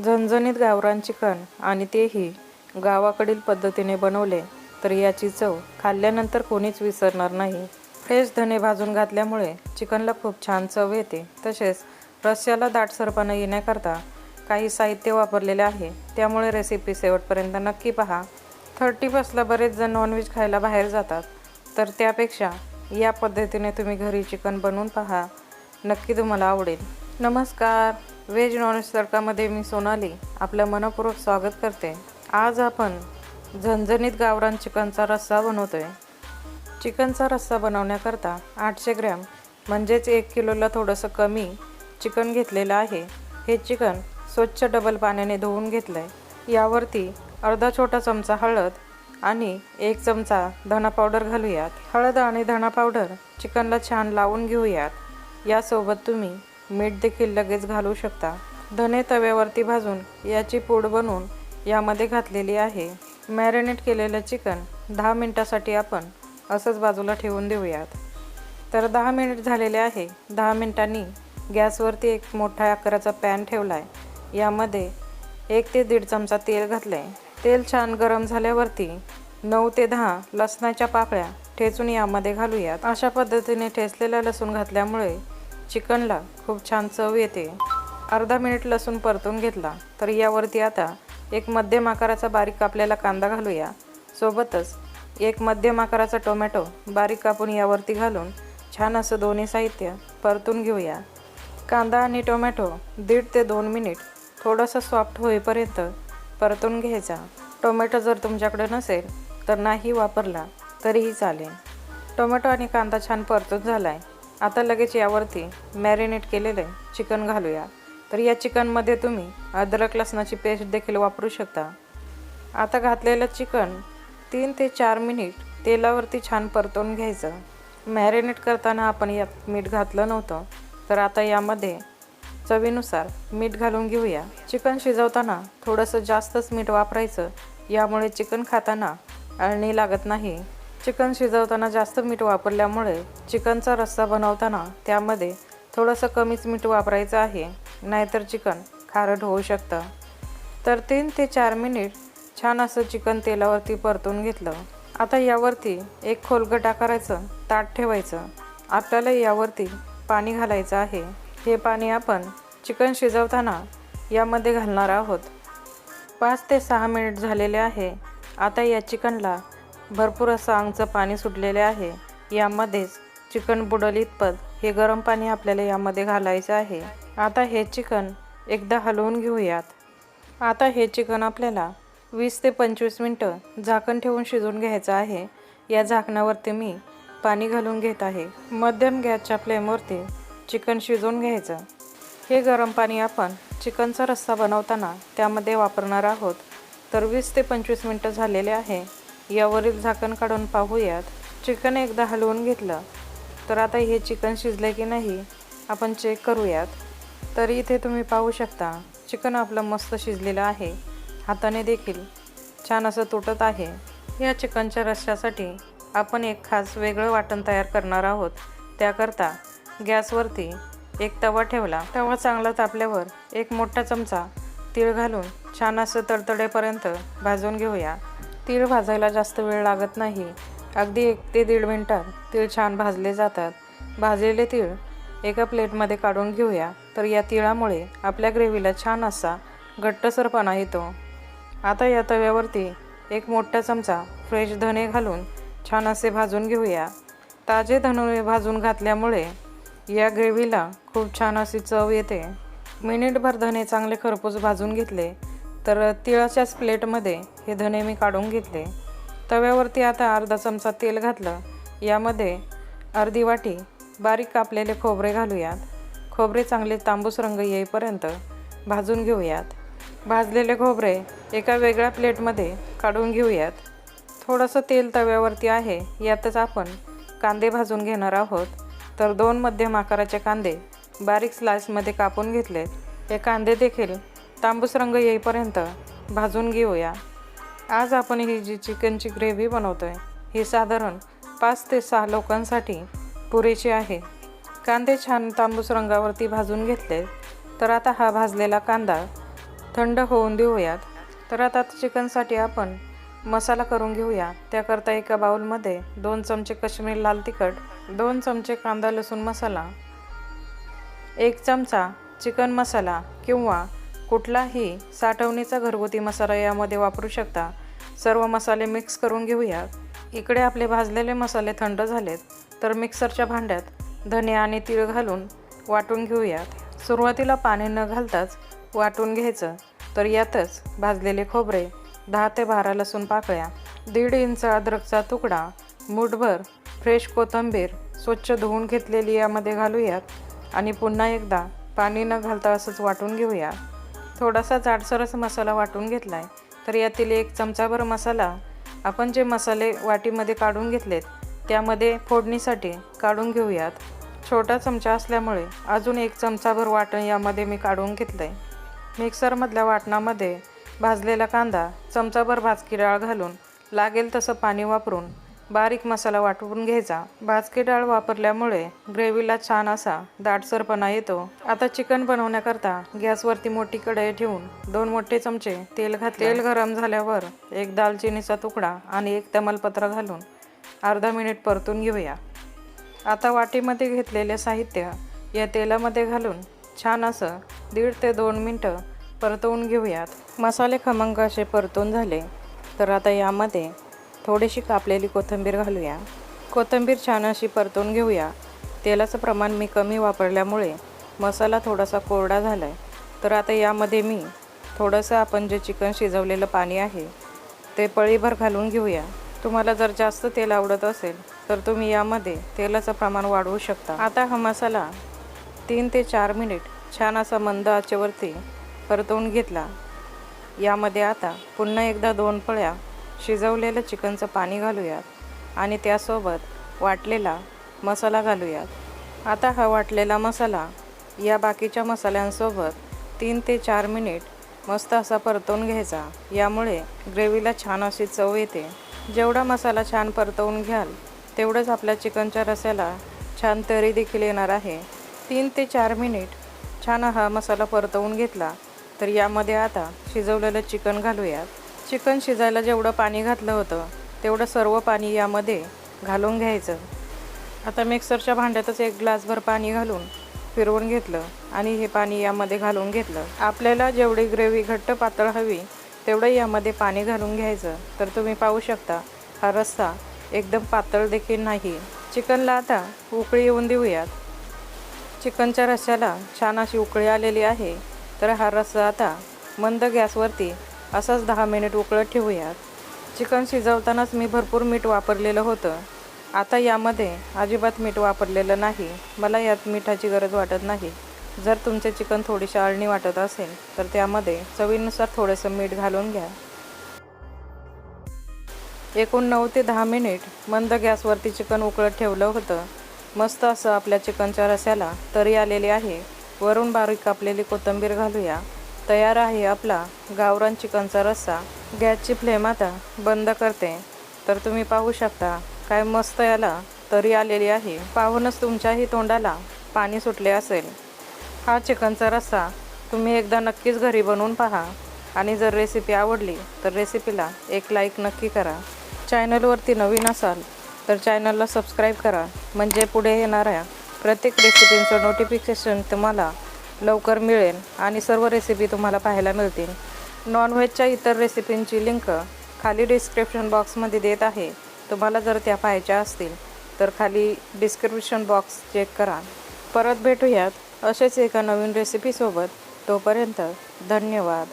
झणझणीत गावरान चिकन आणि तेही गावाकडील पद्धतीने बनवले तर याची चव खाल्ल्यानंतर कोणीच विसरणार नाही. फ्रेश धने भाजून घातल्यामुळे चिकनला खूप छान चव येते. तसेच रस्स्याला दाटसरपणा येण्याकरता काही साहित्य वापरलेले आहे. त्यामुळे रेसिपी शेवटपर्यंत नक्की पहा. थर्टी फर्स्टला बरेच जण नॉनव्हेज खायला बाहेर जातात. तर त्यापेक्षा या पद्धतीने तुम्ही घरी चिकन बनवून पहा. नक्की तुम्हाला आवडेल. नमस्कार. व्हेज नॉनव्हेज तडकामध्ये मी सोनाली आपलं मनपूर्वक स्वागत करते. आज आपण झणझणीत गावरान चिकनचा रस्सा बनवतो आहे चिकनचा रस्सा बनवण्याकरता आठशे ग्रॅम म्हणजेच एक किलोला थोडंसं कमी चिकन घेतलेलं आहे. हे चिकन स्वच्छ डबल पाण्याने धुवून घेतलं आहे यावरती अर्धा छोटा चमचा हळद आणि एक चमचा धना पावडर घालूयात. हळद आणि धना पावडर चिकनला छान लावून घेऊयात. यासोबत तुम्ही मीठ देखील लगेच घालू शकता. धने तव्यावरती भाजून याची पूड बनवून यामध्ये घातलेली आहे. मॅरिनेट केलेलं चिकन दहा मिनटासाठी आपण असंच बाजूला ठेवून देऊयात. तर दहा मिनिट झालेले आहे. दहा मिनिटांनी गॅसवरती एक मोठा आकाराचा पॅन ठेवला आहे यामध्ये एक ते दीड चमचा तेल घातलं आहे तेल छान गरम झाल्यावरती नऊ ते दहा लसणाच्या पाकळ्या ठेचून यामध्ये घालूयात. अशा पद्धतीने ठेचलेला लसूण घातल्यामुळे चिकनला खूप छान चव येते. अर्धा मिनिट लसूण परतून घेतला तर यावरती आता एक मध्यम आकाराचा बारीक कापलेला कांदा घालूया. सोबतच एक मध्यम आकाराचा टोमॅटो बारीक कापून यावरती घालून छान असं दोन्ही साहित्य परतून घेऊया. कांदा आणि टोमॅटो दीड ते दोन मिनिट थोडंसं सॉफ्ट होईपर्यंत परतून घ्यायचा. टोमॅटो जर तुमच्याकडे नसेल तर नाही वापरला तरीही चालेल. टोमॅटो आणि कांदा छान परतून झाला आहे आता लगेच यावरती मॅरिनेट केलेलं चिकन घालूया. तर या चिकनमध्ये तुम्ही अद्रक लसणाची पेस्ट देखील वापरू शकता. आता घातलेलं चिकन तीन ते चार मिनिट तेलावरती छान परतवून घ्यायचं. मॅरिनेट करताना आपण यात मीठ घातलं नव्हतं. तर आता यामध्ये चवीनुसार मीठ घालून घेऊया. चिकन शिजवताना थोडंसं जास्तच मीठ वापरायचं. यामुळे चिकन खाताना अळणी लागत नाही. चिकन शिजवताना जास्त मीठ वापरल्यामुळे चिकनचा रस्सा बनवताना त्यामध्ये थोडंसं कमीच मीठ वापरायचं आहे नाहीतर चिकन खारट होऊ शकतं. तर तीन ते चार मिनिट छान असं चिकन तेलावरती परतून घेतलं. आता यावरती एक खोलगट आकारायचं ताट ठेवायचं. आपल्याला यावरती पाणी घालायचं आहे. हे पाणी आपण चिकन शिजवताना यामध्ये घालणार आहोत. पाच ते सहा मिनिट झालेले आहे. आता या चिकनला भरपूर असं अंगचं पाणी सुटलेले आहे. यामध्येच चिकन बुडल इतपत हे गरम पाणी आपल्याला यामध्ये घालायचं आहे. आता हे चिकन एकदा हलवून घेऊयात. आता हे चिकन आपल्याला वीस ते पंचवीस मिनटं झाकण ठेवून शिजवून घ्यायचं आहे. या झाकणावरती मी पाणी घालून घेत आहे. मध्यम गॅसच्या फ्लेमवरती चिकन शिजवून घ्यायचं. हे गरम पाणी आपण चिकनचा रस्सा बनवताना त्यामध्ये वापरणार आहोत. तर वीस ते पंचवीस मिनटं झालेले आहे. यावरील झाकण काढून पाहूयात. चिकन एकदा हलवून घेतलं. तर आता हे चिकन शिजलं की नाही आपण चेक करूयात. तर इथे तुम्ही पाहू शकता चिकन आपलं मस्त शिजलेलं आहे. हाताने देखील छान असं तुटत आहे. या चिकनच्या रश्श्यासाठी आपण एक खास वेगळं वाटण तयार करणार आहोत. त्याकरता गॅसवरती एक तवा ठेवला. तवा चांगला तापल्यावर एक मोठा चमचा तीळ घालून छान असं तडतडेपर्यंत भाजून घेऊया. तीळ भाजायला जास्त वेळ लागत नाही. अगदी एक ते दीड मिनटात तीळ छान भाजले जातात. भाजलेले तीळ एका प्लेटमध्ये काढून घेऊया तर या तिळामुळे आपल्या ग्रेव्हीला छान असा घट्टसरपणा येतो. आता या तव्यावरती एक मोठा चमचा फ्रेश धने घालून छान असे भाजून घेऊया. ताजे धने भाजून घातल्यामुळे या ग्रेव्हीला खूप छान अशी चव येते. मिनिटभर धने चांगले खरपूस भाजून घेतले तर तिळाच्याच प्लेटमध्ये हे धने मी काढून घेतले. तव्यावरती आता अर्धा चमचा तेल घातलं. यामध्ये अर्धी वाटी बारीक कापलेले खोबरे घालूयात. खोबरे चांगले तांबूस रंग येईपर्यंत भाजून घेऊयात. भाजलेले खोबरे एका वेगळ्या प्लेटमध्ये काढून घेऊयात. थोडंसं तेल तव्यावरती आहे यातच आपण कांदे भाजून घेणार आहोत. तर दोन मध्यम आकाराचे कांदे बारीक स्लाइसमध्ये कापून घेतले हे कांदे देखील तांबूस रंग येईपर्यंत भाजून घेऊया. आज आपण ही जी चिकनची ग्रेव्ही बनवतो आहे ही साधारण पाच ते सहा लोकांसाठी पुरेशी आहे. कांदे छान तांबूस रंगावरती भाजून घेतले तर आता हा भाजलेला कांदा थंड होऊन देऊयात. तर आता चिकनसाठी आपण मसाला करून घेऊया. त्याकरता एका बाउलमध्ये दोन चमचे काश्मीर लाल तिखट दोन चमचे कांदा लसूण मसाला एक चमचा चिकन मसाला किंवा कुठलाही साठवणीचा घरगुती मसाला यामध्ये वापरू शकता. सर्व मसाले मिक्स करून घेऊया. इकडे आपले भाजलेले मसाले थंड झालेत तर मिक्सरच्या भांड्यात धने आणि तीळ घालून वाटून घेऊयात सुरुवातीला पाणी न घालताच वाटून घ्यायचं तर यातच भाजलेले खोबरे दहा ते बारा लसूण पाकळ्या दीड इंच अद्रकचा तुकडा मूठभर फ्रेश कोथिंबीर स्वच्छ धुवून घेतलेली यामध्ये घालूयात. आणि पुन्हा एकदा पाणी न घालता असंच वाटून घेऊया. थोडासा जाडसरच मसाला वाटून घेतला आहे तर यातील एक चमचाभर मसाला आपण जे मसाले वाटीमध्ये काढून घेतलेत त्यामध्ये फोडणीसाठी काढून घेऊयात. छोटा चमचा असल्यामुळे अजून एक चमचाभर वाटण यामध्ये मी काढून घेतलं आहे मिक्सरमधल्या वाटणामध्ये भाजलेला कांदा चमचाभर भाजकी डाळ घालून लागेल तसं पाणी वापरून बारीक मसाला वाटून घ्यायचा. भाजकी डाळ वापरल्यामुळे ग्रेव्हीला छान असा दाटसरपणा येतो. आता चिकन बनवण्याकरता गॅसवरती मोठी कढई ठेवून दोन मोठे चमचे तेल घात तेल गरम झाल्यावर एक दालचिनीचा तुकडा आणि एक तमालपत्र घालून अर्धा मिनिट परतून घेऊया. आता वाटीमध्ये घेतलेले साहित्य या तेलामध्ये घालून छान असं दीड ते दोन मिनटं परतवून घेऊयात. मसाले खमंग असे परतून झाले. तर आता यामध्ये थोडीशी कापलेली कोथिंबीर घालूया. कोथिंबीर छान अशी परतून घेऊया. तेलाचं प्रमाण मी कमी वापरल्यामुळे मसाला थोडासा कोरडा झाला आहे तर आता यामध्ये मी थोडंसं आपण जे चिकन शिजवलेलं पाणी आहे ते पळीभर घालून घेऊया. तुम्हाला जर जास्त तेल आवडत असेल तर तुम्ही यामध्ये तेलाचं प्रमाण वाढवू शकता. आता हा मसाला तीन ते चार मिनिट छान असा मंद आचेवरती परतवून घेतला. यामध्ये आता पुन्हा एकदा दोन पळ्या शिजवलेलं चिकनचं पाणी घालूयात आणि त्यासोबत वाटलेला मसाला घालूयात. आता हा वाटलेला मसाला या बाकीच्या मसाल्यांसोबत तीन ते चार मिनिट मस्त असा परतवून घ्यायचा. यामुळे ग्रेव्हीला छान अशी चव येते. जेवढा मसाला छान परतवून घ्याल तेवढंच आपल्या चिकनच्या रस्याला छान तरी देखील येणार आहे. तीन ते चार मिनिट छान हा मसाला परतवून घेतला तर यामध्ये आता शिजवलेलं चिकन घालूयात. चिकन शिजायला जेवढं पाणी घातलं होतं तेवढं सर्व पाणी यामध्ये घालून घ्यायचं. आता मिक्सरच्या भांड्यातच एक ग्लासभर पाणी घालून फिरवून घेतलं आणि हे पाणी यामध्ये घालून घेतलं. आपल्याला जेवढी ग्रेव्ही घट्ट पातळ हवी तेवढं यामध्ये पाणी घालून घ्यायचं. तर तुम्ही पाहू शकता हा रस्सा एकदम पातळ देखील नाही. चिकनला आता उकळी येऊन देऊयात. चिकनच्या रस्स्याला छान अशी उकळी आलेली आहे. तर हा रस्सा आता मंद गॅसवरती असाच दहा मिनिट उकळत ठेवूयात. चिकन शिजवतानाच मी भरपूर मीठ वापरलेलं होतं. आता यामध्ये अजिबात मीठ वापरलेलं नाही. मला यात मिठाची गरज वाटत नाही. जर तुमचे चिकन थोडीशी आळणी वाटत असेल तर त्यामध्ये चवीनुसार थोडंसं मीठ घालून घ्या. एकूण नऊ ते दहा मिनिट मंद गॅसवरती चिकन उकळत ठेवलं होतं. मस्त असं आपल्या चिकनच्या रस्याला तरी आलेली आहे. वरून बारीक कापलेली कोथिंबीर घालूया. तयार आहे आपला गावरान चिकनचा रस्सा. गॅसची फ्लेम आता बंद करते. तर तुम्ही पाहू शकता काय मस्त याला तरी आलेली आहे. पाहूनच तुमच्याही तोंडाला पाणी सुटले असेल. हा चिकनचा रस्सा तुम्ही एकदा नक्कीच घरी बनवून पहा. आणि जर रेसिपी आवडली तर रेसिपीला एक लाईक नक्की करा. चॅनलवरती नवीन असाल तर चॅनलला सबस्क्राईब करा. म्हणजे पुढे येणाऱ्या प्रत्येक रेसिपींचं नोटिफिकेशन तुम्हाला लवकर मिळेल आणि सर्व रेसिपी तुम्हाला पाहायला मिळतील. नॉनव्हेजच्या इतर रेसिपींची लिंक खाली डिस्क्रिप्शन बॉक्समध्ये देत आहे. तुम्हाला जर त्या पाहायच्या असतील तर खाली डिस्क्रिप्शन बॉक्स चेक करा. परत भेटूयात असेच एका नवीन रेसिपीसोबत तोपर्यंत धन्यवाद.